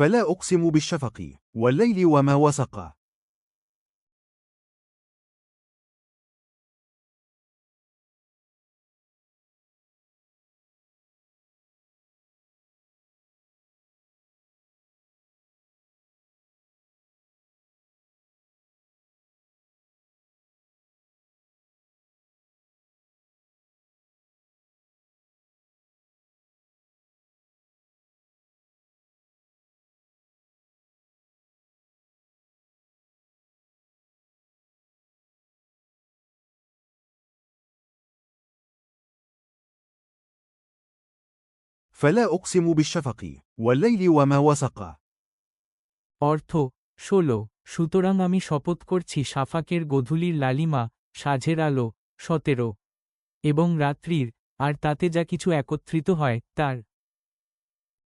فلا أقسم بالشفق والليل وما وسق. فلا أقسم بالشفق والليل وما وسق অর্থ ষোলো সুতরাং আমি শপথ করছি সাফাকের গধূলির লালিমা সাঝের আলো সতেরো এবং রাত্রির আর তাতে যা কিছু একত্রিত হয় তার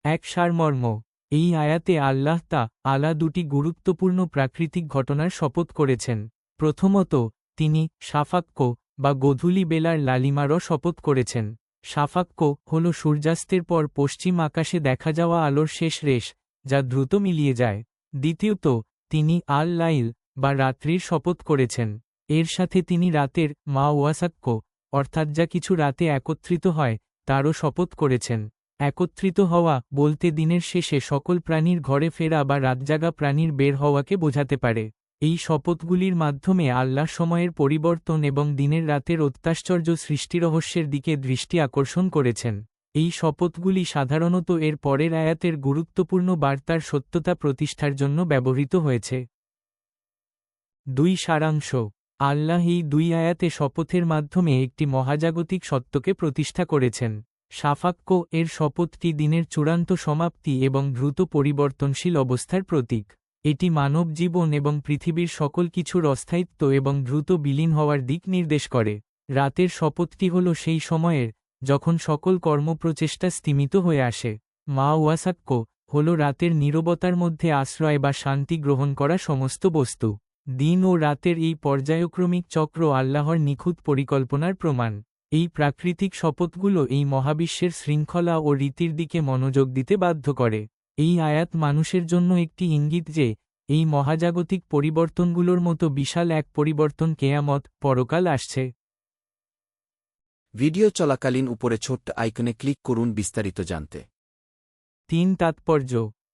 এক সারমর্ম এই আয়াতে আল্লাহ তা আলা দুটি গুরুত্বপূর্ণ প্রাকৃতিক ঘটনার শপথ করেছেন প্রথমত তিনি সাফাক্য বা গধূলি বেলার লালিমারও শপথ করেছেন সাফাক্য হল সূর্যাস্তের পর পশ্চিম আকাশে দেখা যাওয়া আলোর শেষ রেশ, যা দ্রুত মিলিয়ে যায়। দ্বিতীয়ত, তিনি আল লাইল, বা রাত্রির শপথ করেছেন। এর সাথে তিনি রাতের মা ওয়াসাক্য অর্থাৎ যা কিছু রাতে একত্রিত হয়, তারও শপথ করেছেন। একত্রিত হওয়া বলতে দিনের শেষে সকল প্রাণীর ঘরে ফেরা বা রাতজাগা প্রাণীর বের হওয়াকে বোঝাতে পারে। এই শপথগুলির মাধ্যমে আল্লাহ সময়ের পরিবর্তন এবং দিনের রাতের অত্যাশ্চর্য সৃষ্টিরহস্যের দিকে দৃষ্টি আকর্ষণ করেছেন। এই শপথগুলি সাধারণত এর পরের আয়াতের গুরুত্বপূর্ণ বার্তার সত্যতা প্রতিষ্ঠার জন্য ব্যবহৃত হয়েছে। দুই সারাংশ। আল্লাহ এই দুই আয়াতে শপথের মাধ্যমে একটি মহাজাগতিক সত্যকে প্রতিষ্ঠা করেছেন। সাফাক্য এর শপথটি দিনের চূড়ান্ত সমাপ্তি এবং দ্রুত পরিবর্তনশীল অবস্থার প্রতীক। এটি মানব জীবন এবং পৃথিবীর সকল কিছুর অস্থায়িত্ব এবং দ্রুত বিলীন হওয়ার দিক নির্দেশ করে। রাতের শপথটি হল সেই সময়ের যখন সকল কর্মপ্রচেষ্টা স্তিমিত হয়ে আসে। মা ওয়াসাক্য হল রাতের নীরবতার মধ্যে আশ্রয় বা শান্তি গ্রহণ করা সমস্ত বস্তু। দিন ও রাতের এই পর্যায়ক্রমিক চক্র আল্লাহর নিখুঁত পরিকল্পনার প্রমাণ। এই প্রাকৃতিক শপথগুলো এই মহাবিশ্বের শৃঙ্খলা ও রীতির দিকে মনোযোগ দিতে বাধ্য করে। এই আয়াত মানুষের জন্য একটি ইঙ্গিত যে এই মহাজাগতিক পরিবর্তনগুলোর মতো বিশাল এক পরিবর্তন কেয়ামত পরকাল আসছে। ভিডিও চলাকালীন উপরে ছোট্ট আইকনে ক্লিক করুন বিস্তারিত জানতে। তিন তাৎপর্য।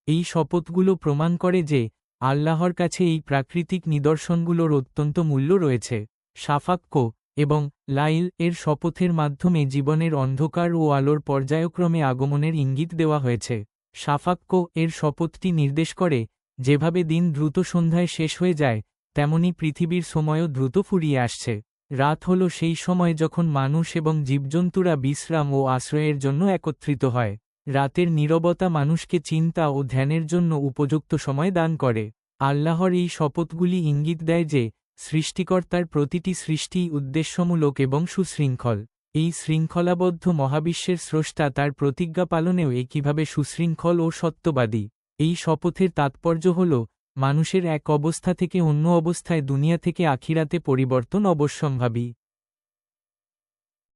এই শপথগুলো প্রমাণ করে যে আল্লাহর কাছে এই প্রাকৃতিক নিদর্শনগুলোর অত্যন্ত মূল্য রয়েছে। সাফাক্য এবং লাইল এর শপথের মাধ্যমে জীবনের অন্ধকার ও আলোর পর্যায়ক্রমে আগমনের ইঙ্গিত দেওয়া হয়েছে। সাফাক্য এর শপথটি নির্দেশ করে, যেভাবে দিন দ্রুত সন্ধ্যায় শেষ হয়ে যায়, তেমনি পৃথিবীর সময়ও দ্রুত ফুরিয়ে আসছে। রাত হল সেই সময় যখন মানুষ এবং জীবজন্তুরা বিশ্রাম ও আশ্রয়ের জন্য একত্রিত হয়। রাতের নীরবতা মানুষকে চিন্তা ও ধ্যানের জন্য উপযুক্ত সময় দান করে। আল্লাহর এই শপথগুলি ইঙ্গিত দেয় যে, সৃষ্টিকর্তার প্রতিটি সৃষ্টি উদ্দেশ্যমূলক এবং সুশৃঙ্খল। এই শৃঙ্খলাবদ্ধ মহাবিশ্বের স্রষ্টা তার প্রতিজ্ঞা পালনেও একইভাবে সুশৃঙ্খল ও সত্যবাদী। এই শপথের তাৎপর্য হল, মানুষের এক অবস্থা থেকে অন্য অবস্থায় দুনিয়া থেকে আখিরাতে পরিবর্তন অবশ্যম্ভাবী।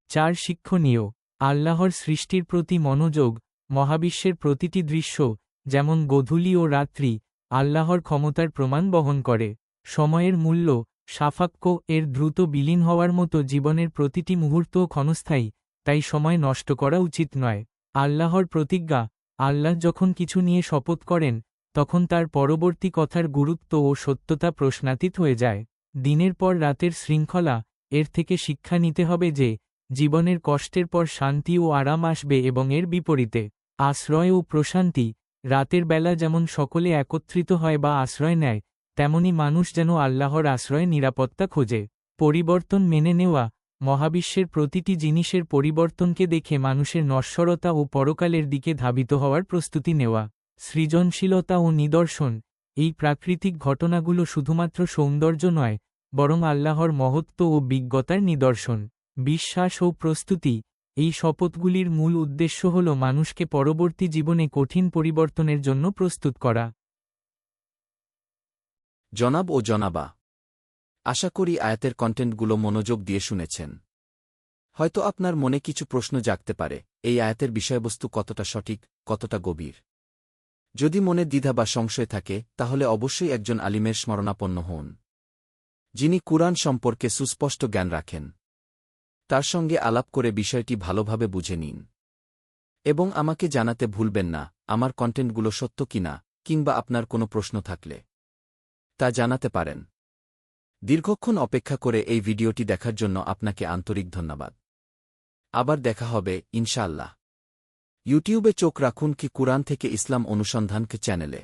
চার শিক্ষণীয়, আল্লাহর সৃষ্টির প্রতি মনোযোগ, মহাবিশ্বের প্রতিটি দৃশ্য, যেমন গধূলি ও রাত্রি, আল্লাহর ক্ষমতার প্রমাণ বহন করে। সময়ের মূল্য সাফাক্য এর দ্রুত বিলীন হওয়ার মতো জীবনের প্রতিটি মুহূর্ত ক্ষণস্থায়ী, তাই সময় নষ্ট করা উচিত নয়। আল্লাহর প্রতিজ্ঞা, আল্লাহ যখন কিছু নিয়ে শপথ করেন, তখন তার পরবর্তী কথার গুরুত্ব ও সত্যতা প্রশ্নাতীত হয়ে যায়। দিনের পর রাতের শৃঙ্খলা, এর থেকে শিক্ষা নিতে হবে যে, জীবনের কষ্টের পর শান্তি ও আরাম আসবে এবং এর বিপরীতে, আশ্রয় ও প্রশান্তি, রাতের বেলা যেমন সকলে একত্রিত হয় বা আশ্রয় নেয় তেমনি মানুষ যেন আল্লাহর আশ্রয়ে নিরাপত্তা খোঁজে। পরিবর্তন মেনে নেওয়া, মহাবিশ্বের প্রতিটি জিনিসের পরিবর্তনকে দেখে মানুষের নশ্বরতা ও পরকালের দিকে ধাবিত হওয়ার প্রস্তুতি নেওয়া। সৃজনশীলতা ও নিদর্শন, এই প্রাকৃতিক ঘটনাগুলো শুধুমাত্র সৌন্দর্য নয়, বরং আল্লাহর মহত্ব ও বিজ্ঞতার নিদর্শন। বিশ্বাস ও প্রস্তুতি, এই শপথগুলির মূল উদ্দেশ্য হল মানুষকে পরবর্তী জীবনে কঠিন পরিবর্তনের জন্য প্রস্তুত করা। জনাব ও জনাবা, আশা করি আয়াতের কন্টেন্টগুলো মনোযোগ দিয়ে শুনেছেন। হয়তো আপনার মনে কিছু প্রশ্ন জাগতে পারে, এই আয়াতের বিষয়বস্তু কতটা সঠিক, কতটা গভীর। যদি মনে দ্বিধা বা সংশয় থাকে, তাহলে অবশ্যই একজন আলিমের স্মরণাপন্ন হন, যিনি কুরআন সম্পর্কে সুস্পষ্ট জ্ঞান রাখেন। তার সঙ্গে আলাপ করে বিষয়টি ভালোভাবে বুঝে নিন। এবং আমাকে জানাতে ভুলবেন না, আমার কন্টেন্টগুলো সত্য কিনা, কিংবা আপনার কোনো প্রশ্ন থাকলে। তা জানাতে পারেন। দীর্ঘক্ষণ অপেক্ষা করে এই ভিডিওটি দেখার জন্য আপনাকে আন্তরিক ধন্যবাদ। আবার দেখা হবে, ইনশাআল্লাহ। ইউটিউবে চোখ রাখুন কি কুরআন থেকে ইসলাম অনুসন্ধানকে চ্যানেলে।